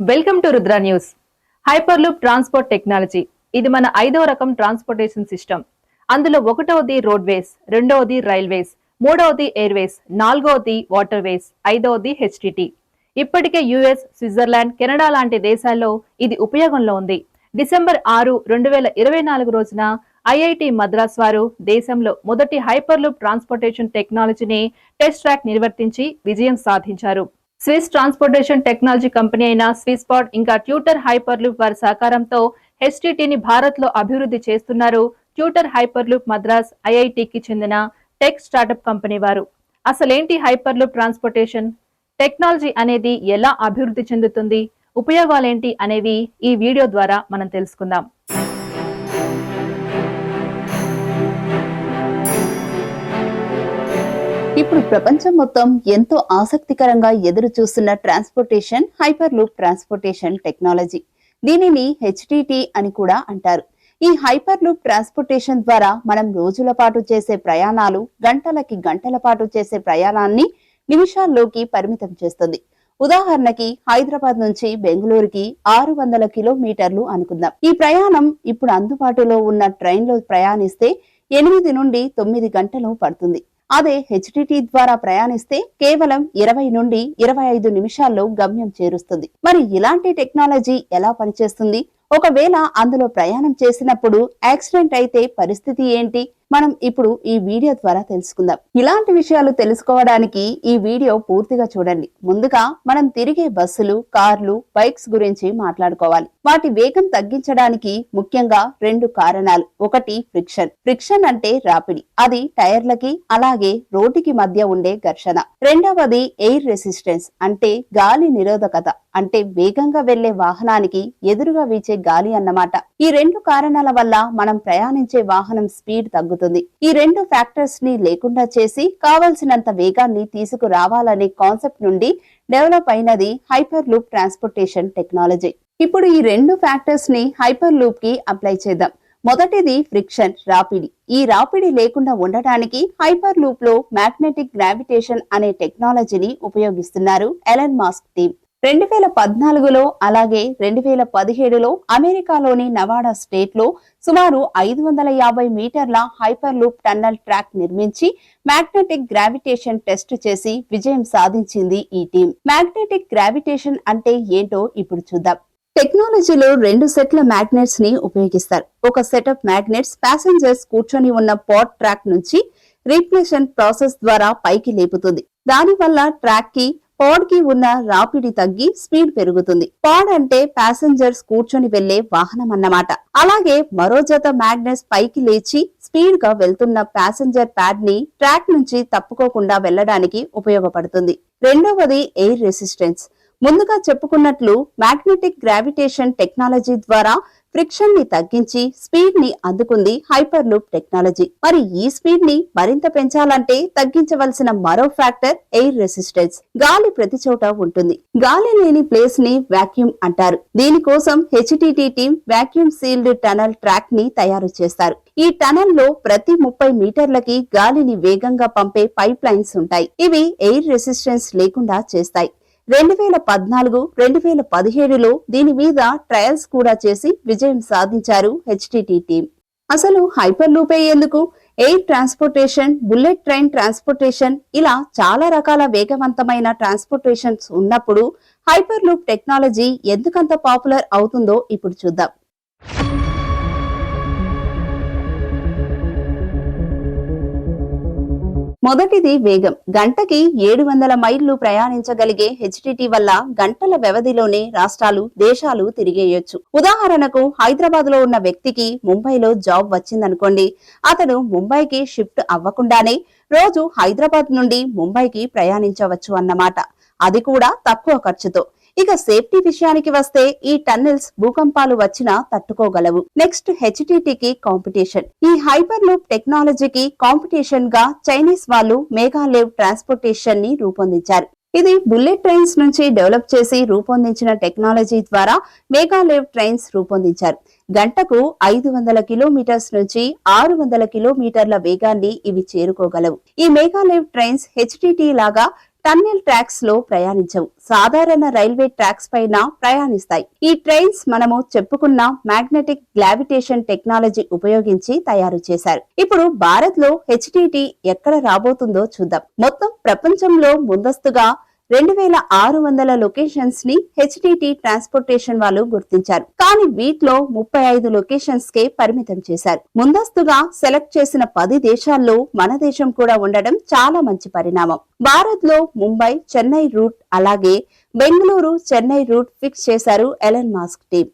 Welcome to Rudra news. Hyperloop transport technology. ఇది మన ఐదవ రకం ట్రాన్స్పోర్టేషన్ సిస్టమ్. అందులో ఒకటవది రోడ్వేస్ రెండవది రైల్వేస్ మూడవది ఎయిర్వేస్ నాలుగవది వాటర్ వేస్ ఐదవది హెచ్టిటి. ఇప్పటికే యుఎస్ స్విట్జర్లాండ్ కెనడా లాంటి దేశాల్లో ఇది ఉపయోగంలో ఉంది. డిసెంబర్ ఆరు రెండు వేల ఇరవై నాలుగు రోజున ఐఐటి మద్రాస్ వారు దేశంలో మొదటి హైపర్లూప్ ట్రాన్స్పోర్టేషన్ టెక్నాలజీని టెస్ట్ ట్రాక్ నిర్వర్తించి విజయం సాధించారు. స్విస్ ట్రాన్స్పోర్టేషన్ టెక్నాలజీ కంపెనీ అయిన స్విస్పాట్ ఇంకా ట్యూటర్ హైపర్లూప్ వారి సహకారంతో హెచ్టిటిని భారత్లో అభివృద్ధి చేస్తున్నారు ట్యూటర్ హైపర్లూప్ మద్రాస్ ఐఐటికి చెందిన టెక్ స్టార్టప్ కంపెనీ వారు. అసలేంటి హైపర్లూప్ ట్రాన్స్పోర్టేషన్? టెక్నాలజీ అనేది ఎలా అభివృద్ధి చెందుతుంది? ఉపయోగాలేంటి అనేవి ఈ వీడియో ద్వారా మనం తెలుసుకుందాం. ఇప్పుడు ప్రపంచం మొత్తం ఎంతో ఆసక్తికరంగా ఎదురు చూస్తున్న transportation hyper loop transportation technology. దీనిని హెచ్టిటి అని కూడా అంటారు. ఈ హైపర్ లూప్ ట్రాన్స్పోర్టేషన్ ద్వారా మనం రోజుల పాటు చేసే ప్రయాణాలు గంటలకి గంటల పాటు చేసే ప్రయాణాన్ని నిమిషాల్లోకి పరిమితం చేస్తుంది. ఉదాహరణకి హైదరాబాద్ నుంచి బెంగళూరుకి ఆరు వందల కిలోమీటర్లు అనుకుందాం. ఈ ప్రయాణం ఇప్పుడు అందుబాటులో ఉన్న ట్రైన్లో ప్రయాణిస్తే ఎనిమిది నుండి తొమ్మిది గంటలు పడుతుంది. అదే హెచ్టిటి ద్వారా ప్రయాణిస్తే కేవలం ఇరవై నుండి ఇరవై ఐదు నిమిషాల్లో గమ్యం చేరుస్తుంది. మరి ఇలాంటి టెక్నాలజీ ఎలా పనిచేస్తుంది? ఒకవేళ అందులో ప్రయాణం చేసినప్పుడు యాక్సిడెంట్ అయితే పరిస్థితి ఏంటి? మనం ఇప్పుడు ఈ వీడియో ద్వారా తెలుసుకుందాం. ఇలాంటి విషయాలు తెలుసుకోవడానికి ఈ వీడియో పూర్తిగా చూడండి. ముందుగా మనం తిరిగే బస్సులు కార్లు బైక్స్ గురించి మాట్లాడుకోవాలి. వాటి వేగం తగ్గించడానికి ముఖ్యంగా రెండు కారణాలు. ఒకటి ఫ్రిక్షన్. ఫ్రిక్షన్ అంటే రాపిడి. అది టైర్లకి అలాగే రోడ్డుకి మధ్య ఉండే ఘర్షణ. రెండవది ఎయిర్ రెసిస్టెన్స్ అంటే గాలి నిరోధకత అంటే వేగంగా వెళ్ళే వాహనానికి ఎదురుగా వీచే గాలి అన్నమాట. ఈ రెండు కారణాల వల్ల మనం ప్రయాణించే వాహనం స్పీడ్ తగ్గుతుంది. ఈ రెండు ఫ్యాక్టర్స్ని లేకుండా చేసి కావలసినంత వేగాన్ని తీసుకురావాలనే కాన్సెప్ట్ నుండి డెవలప్ అయినది హైపర్ లూప్ ట్రాన్స్పోర్టేషన్ టెక్నాలజీ ఇప్పుడు ఈ రెండు ఫ్యాక్టర్స్ని హైపర్ లూప్కి అప్లై చేద్దాం. మొదటిది ఫ్రిక్షన్ రాపిడి. ఈ రాపిడి లేకుండా ఉండటానికి హైపర్ లూప్లో మ్యాగ్నెటిక్ గ్రావిటేషన్ అనే టెక్నాలజీని ఉపయోగిస్తున్నారు ఎలన్ మాస్క్ టీమ్. రెండు వేల పద్నాలుగులో అలాగే రెండు వేల పదిహేడులో అమెరికాలోని నవాడా స్టేట్లో సుమారు ఐదు వందల యాభై మీటర్ల హైపర్ లూప్ టన్నల్ ట్రాక్ నిర్మించి మ్యాగ్నెటిక్ గ్రావిటేషన్ టెస్ట్ చేసి విజయం సాధించింది ఈ టీం. మ్యాగ్నెటిక్ గ్రావిటేషన్ అంటే ఏంటో ఇప్పుడు చూద్దాం. టెక్నాలజీలో రెండు సెట్ల మ్యాగ్నెట్స్ని ఉపయోగిస్తారు. ఒక సెట్ ఆఫ్ మ్యాగ్నెట్స్ ప్యాసింజర్స్ కూర్చొని ఉన్న పాట్ ట్రాక్ నుంచి రీప్లేషన్ ప్రాసెస్ ద్వారా పైకి లేపుతుంది. దానివల్ల ట్రాక్కి పాడ్కి ఉన్న రాపిడి తగ్గి స్పీడ్ పెరుగుతుంది. పాడ్ అంటే ప్యాసింజర్స్ కూర్చొని వెళ్ళే వాహనం అన్నమాట. అలాగే మరో జత మ్యాగ్నెస్ పైకి లేచి స్పీడ్గా వెళ్తున్న ప్యాసింజర్ ప్యాడ్ని ట్రాక్ నుంచి తప్పుకోకుండా వెళ్ళడానికి ఉపయోగపడుతుంది. రెండవది ఎయిర్ రెసిస్టెన్స్. ముందుగా చెప్పుకున్నట్లు మ్యాగ్నెటిక్ గ్రావిటేషన్ టెక్నాలజీ ద్వారా ఫ్రిక్షన్ని తగ్గించి స్పీడ్ని అందుకుంది హైపర్ లూప్ టెక్నాలజీ. మరి ఈ స్పీడ్ని మరింత పెంచాలంటే తగ్గించవలసిన మరో ఫ్యాక్టర్ ఎయిర్ రెసిస్టెన్స్. గాలి ప్రతి చోట ఉంటుంది. గాలి లేని ప్లేస్ని వాక్యూమ్ అంటారు దీనికోసం HTT team vacuum sealed tunnel ట్రాక్ని తయారు చేస్తారు. ఈ టనల్లో ప్రతి ముప్పై మీటర్లకి గాలిని వేగంగా పంపే పైప్ లైన్స్ ఉంటాయి. ఇవి ఎయిర్ రెసిస్టెన్స్ లేకుండా చేస్తాయి. రెండు వేల పద్నాలుగు రెండు వేల పదిహేడులో దీని మీద ట్రయల్స్ కూడా చేసి విజయం సాధించారు హెచ్టిటి టీం. అసలు హైపర్ లూపే ఎందుకు? Air transportation bullet train transportation ఇలా చాలా రకాల వేగవంతమైన ట్రాన్స్పోర్టేషన్స్ ఉన్నప్పుడు హైపర్ లూప్ టెక్నాలజీ ఎందుకంత పాపులర్ అవుతుందో ఇప్పుడు చూద్దాం. మొదటిది వేగం. గంటకి ఏడు వందల మైళ్ళు ప్రయాణించగలిగే హెచ్టిటి వల్ల గంటల వ్యవధిలోనే రాష్ట్రాలు దేశాలు తిరిగేయొచ్చు. ఉదాహరణకు హైదరాబాద్లో ఉన్న వ్యక్తికి ముంబైలో జాబ్ వచ్చిందనుకోండి అతను ముంబైకి షిఫ్ట్ అవ్వకుండానే రోజు హైదరాబాద్ నుండి ముంబైకి ప్రయాణించవచ్చు అన్నమాట. అది కూడా తక్కువ ఖర్చుతో. ఇక సేఫ్టీ విషయానికి వస్తే ఈ టన్నెల్స్ భూకంపాలు వచ్చినా తట్టుకోగలవు. నెక్స్ట్ హెచ్టిటికి కాంపిటీషన్. ఈ హైపర్ లూప్ టెక్నాలజీకి కాంపిటీషన్గా చైనీస్ వాళ్ళు మేఘాలేవ్ ట్రాన్స్పోర్టేషన్ని రూపొందించారు. ఇది బుల్లెట్ ట్రైన్స్ నుంచి డెవలప్ చేసి రూపొందించిన టెక్నాలజీ ద్వారా మేఘాలేవ్ ట్రైన్స్ రూపొందించారు. గంటకు ఐదు వందల కిలోమీటర్స్ నుంచి ఆరు వందల కిలోమీటర్ల వేగాన్ని ఇవి చేరుకోగలవు. ఈ మేఘాలేవ్ ట్రైన్స్ హెచ్టిటి లాగా టన్నెల్ ట్రాక్స్లో ప్రయాణించవు. సాధారణ రైల్వే ట్రాక్స్ పైన ప్రయాణిస్తాయి. ఈ ట్రైన్స్ మనము చెప్పుకున్న మ్యాగ్నెటిక్ గ్లావిటేషన్ టెక్నాలజీ ఉపయోగించి తయారు చేశారు. ఇప్పుడు భారత్లో హెచ్డిటి ఎక్కడ రాబోతుందో చూద్దాం. మొత్తం ప్రపంచంలో ముందస్తుగా రెండు వేల ఆరు వందల లొకేషన్స్ని హెచ్టిటి ట్రాన్స్పోర్టేషన్ వాళ్ళు గుర్తించారు. కానీ వీటిలో ముప్పై ఐదు లొకేషన్స్ కే పరిమితం చేశారు. ముందస్తుగా సెలెక్ట్ చేసిన పది దేశాల్లో మన దేశం కూడా ఉండడం చాలా మంచి పరిణామం. భారత్లో ముంబై చెన్నై రూట్ అలాగే బెంగళూరు చెన్నై రూట్ ఫిక్స్ చేశారు ఎలన్ మాస్క్ టీం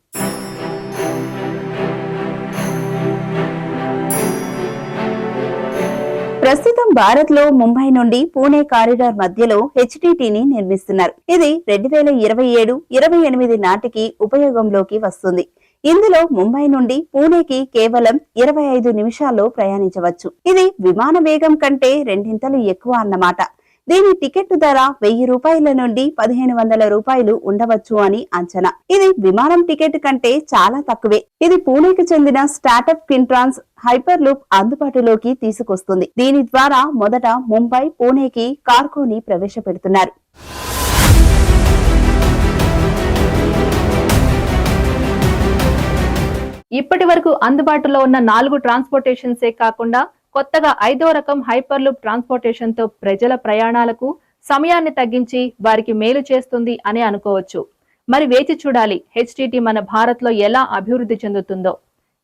ప్రస్తుతం భారత్లో ముంబై నుండి పూణే కారిడార్ మధ్యలో హెచ్డిటిని నిర్మిస్తున్నారు. ఇది రెండు వేల ఇరవై ఏడు ఇరవై ఎనిమిది నాటికి ఉపయోగంలోకి వస్తుంది. ఇందులో ముంబై నుండి పూణేకి కేవలం ఇరవై ఐదు నిమిషాల్లో ప్రయాణించవచ్చు. ఇది విమాన వేగం కంటే రెండింతలు ఎక్కువ అన్నమాట. దీని టికెట్ ధర వెయ్యి రూపాయల నుండి పదిహేను వందల రూపాయలు ఉండవచ్చు అని అంచనా. ఇది విమానం టికెట్ కంటే చాలా తక్కువే. ఇది పూణేకి చెందిన స్టార్టప్ కింట్రాన్స్ హైపర్ లూప్ అందుబాటులోకి తీసుకొస్తుంది. దీని ద్వారా మొదట ముంబై పూణేకి కార్గోని ప్రవేశపెడుతున్నారు. ఇప్పటి వరకు అందుబాటులో ఉన్న నాలుగు ట్రాన్స్పోర్టేషన్సే కాకుండా కొత్తగా ఐదో రకం హైపర్లూప్ ట్రాన్స్పోర్టేషన్తో ప్రజల ప్రయాణాలకు సమయాన్ని తగ్గించి వారికి మేలు చేస్తుంది అని అనుకోవచ్చు. మరి వేచి చూడాలి హెచ్టిటి మన భారత్లో ఎలా అభివృద్ధి చెందుతుందో.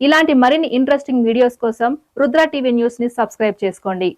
ఇలాంటి మరిన్ని ఇంట్రెస్టింగ్ వీడియోస్ కోసం రుద్ర టీవీ న్యూస్ని సబ్స్క్రైబ్ చేసుకోండి.